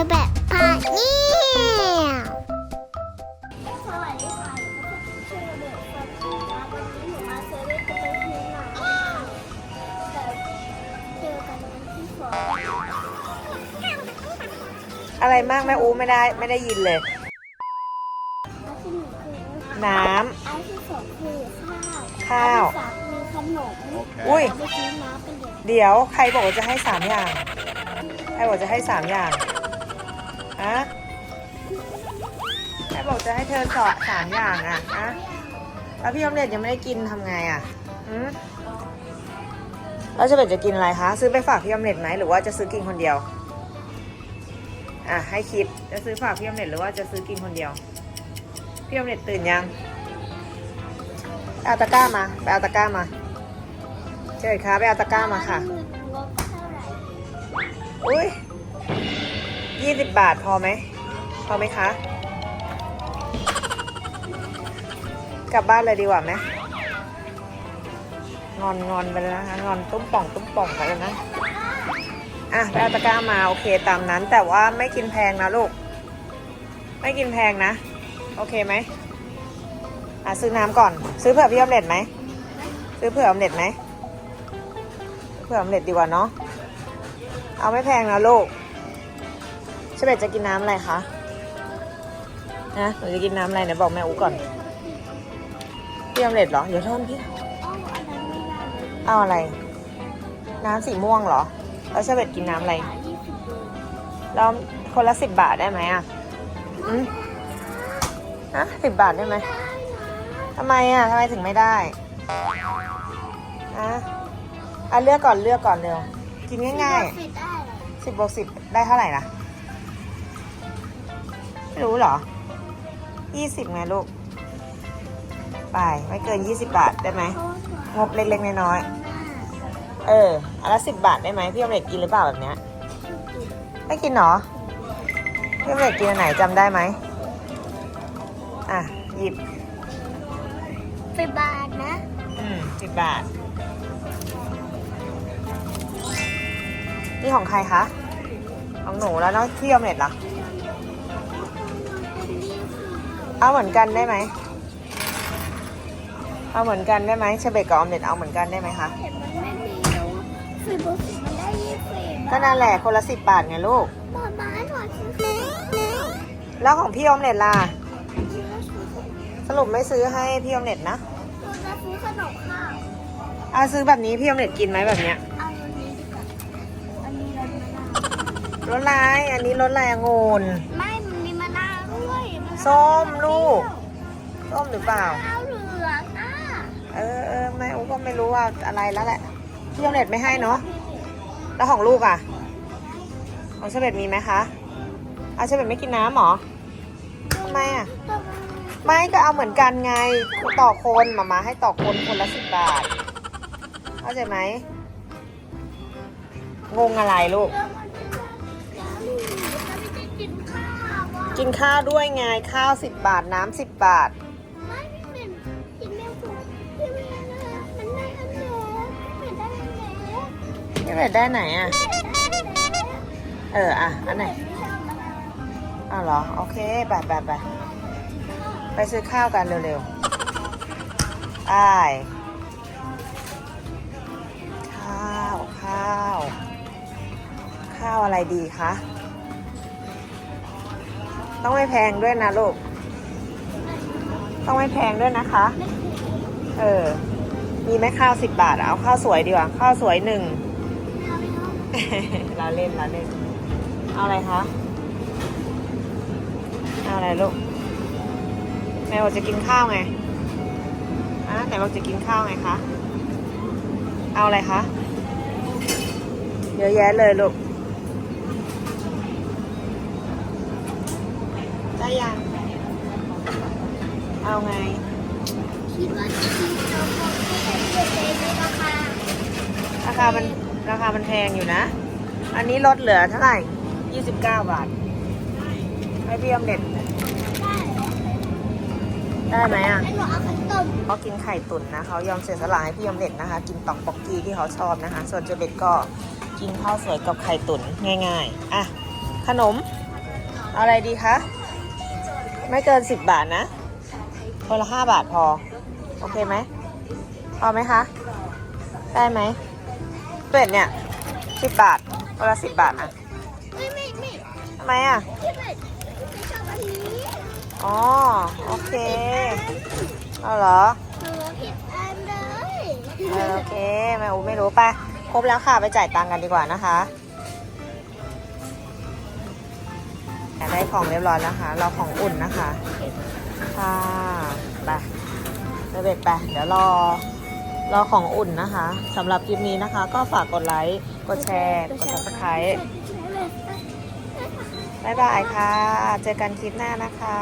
อแบบพาเนี่ยสวัสดีค่ะชื่อเด็กฟังนะคะวันนี้หนูมาเซเว่นจะไปซื้อหนังแต่เจอกันวันที่สองอะไรมากแม่อูไม่ได้ไม่ได้ยินเลย อันที่หนึ่งคือน้ำ อันที่สองคือข้าวข้าว อันที่สามคือขนมอุ้ย เราไปซื้อน้ำกันเดี๋ยว เดี๋ยวใครบอกว่าจะให้สามอย่าง ใครบอกจะให้สามอย่าง ฮะใครบอกจะให้เธอสอบสามอย่างอะฮะแล้วพี่ออมเล็ตยังไม่ได้กินทำไงอะหืมแล้วจะเป็นจะกินอะไรคะ ซื้อไปฝากพี่ออมเล็ตไหมหรือว่าจะซื้อกินคนเดียว อะให้คิดจะซื้อฝากพี่ออมเล็ตหรือว่าจะซื้อกินคนเดียว พี่ออมเล็ตตื่นยังเอาตะกร้ามาไปเอาตะกร้ามาเชิญค่ะไปเอาตะกร้ามาค่ะ ยี่สิบบาทพอไหม พอไหมคะ กลับบ้านเลยดีกว่าไหมงอนงอนไปแล้วนะคะ งอนตุ้มป่องตุ้มป่องไปแล้วนะ อะไปเอาตะกร้ามาโอเคตามนั้น แต่ว่าไม่กินแพงนะลูก ไม่กินแพงนะ โอเคไหมอะซื้อน้ำก่อน ซื้อเผื่อพี่ออมเล็ตไหม ซื้อเผื่อออมเล็ตไหม เผื่อออมเล็ตดีกว่าเนาะ เอาไม่แพงนะลูก ชเบตจะกินน้ำอะไรคะนะหนูจะกินน้ำอะไรไหนบอกแม่อูก่อนพี่ออมเล็ตเหรอเดี๋ยวโทษพี่อ้าวอันนั้นไม่ได้เลยเอาอะไร น้ำสีม่วงเหรอ แล้วเชเบตกินน้ำอะไรบาทยี่สิบเลยแล้วคนละสิบบาทได้ไหมอะอืมอะสิบบาทได้ไหมทำไมอะทำไมถึงไม่ได้อะอะเลือกก่อนเลือกก่อนเร็วกินง่ายสิบได้เหรอๆสิบบวกสิบได้เท่าไหร่ล่ะไม่ รู้เหรอยี่สิบไงลูก ไป ไม่เกินยี่สิบบาทได้ไหม งบเล็กๆน้อยๆ เอออันละสิบบาทได้ไหมพี่อมเล็กกินหรือเปล่าแบบเนี้ย ไม่กินเหรอ พี่อมเล็กกินอันไหนจำได้ไหม อะ หยิบสิบบาทนะ อืมสิบบาท นี่ของใครคะ ของหนูแล้วน้องพี่อมเล็ตล่ะ เอาเหมือนกันได้ไหม เอาเหมือนกันได้ไหมเชเบตกับออมเล็ตเอาเหมือนกันได้ไหมคะ เห็นมันไม่มีแล้วสิบบวกสิบมันได้ยี่สิบก็นั่นแหละคนละสิบบาทไงลูกบอมาหน่อยซื้อแล้วของพี่ออมเล็ตล่ะซื้อซื้อสรุปไม่ซื้อให้พี่ออมเล็ตนะเราจะซื้อขนมข้าวเอาซื้อแบบนี้พี่ออมเล็ตกินไหมแบบเนี้ยเอาอันนี้ดีกว่าอันนี้เรามะนาวรสลายอันนี้รสลายองุ่นไม่ ส้มลูก ส้มหรือเปล่ามะนาวเหลืองอะเออเออแม่อูก็ไม่รู้ว่าอะไรแล้วแหละพี่ออมเล็ตไม่ให้เนาะ แล้วของลูกอะ ของเชเบตมีไหมคะเอาเชเบตไม่กินน้ำเหรอทำไมอะ ไม่ก็เอาเหมือนกันไง ต่อคนมามาให้ต่อคนคนละสิบบาท เข้าใจไหม งงอะไรลูกแล้วมั กินข้าวด้วยไงข้าวสิบบาทน้ำสิบบาท ไม่พี่เป็นกินแมวผมพี่เป็นอะไรมันได้อันเล็กพี่เป็นได้อันเล็กพี่เบตได้ไหนอะ เอออะอันไหนอ้าวเหรอ โอเคไปไปไปไปซื้อข้าวกันเร็วๆไปข้าว ข้าว ข้าวอะไรดีคะ ต้องไม่แพงด้วยนะลูก ต้องไม่แพงด้วยนะคะ เออ มีไหมข้าวสิบบาทเอาข้าวสวยดีกว่า ข้าวสวยหนึ่งเราเล่นเราเล่น เอาอะไรคะ เอาอะไรลูก แม่บอกจะกินข้าวไงอะไหนบอกจะกินข้าวไงคะ เอาอะไรคะ เยอะแยะเลยลูก ได้ยัง เอาไง คิดว่าจะกินเราคงไม่ได้เกินในราคาราคามันราคามันแพงอยู่นะ อันนี้ลดเหลือเท่าไหร่ 29 บาท ให้พี่อมเด็ดได้ไหมอะให้หนูเอาขนเขากินไข่ตุ๋นนะเขายอมเสียสละให้พี่อมเด็ดนะคะ กินตอกปอกกี้ที่เขาชอบนะคะ ส่วนเจเบ็ดก็กินข้าวสวยกับไข่ตุ๋นง่าย ๆ อะ ขนม เอาอะไรดีคะ ไม่เกินสิบบาทนะคนละห้าบาทพอ โอเคไหมพอไหมคะ ได้ไหมเป็ดเนี่ยสิบบาทคนละสิบบาทอะไม่ไม่ไม่ทำไมอะอ๋อ โอเค เอาเหรอเออโอเค แม่อูไม่รู้ไปครบแล้วค่ะ ไปจ่ายตังค์กันดีกว่านะคะ ได้ของเรียบร้อยแล้วค่ะเราของอุ่นนะคะค่ะไปเดเบ็ดไปเดี๋ยวรอรอของอุ่นนะคะสำหรับคลิปนี้นะคะ ก็ฝากกดไลค์ กดแชร์ กด subscribe บ๊ายบายค่ะ เจอกันคลิปหน้านะคะ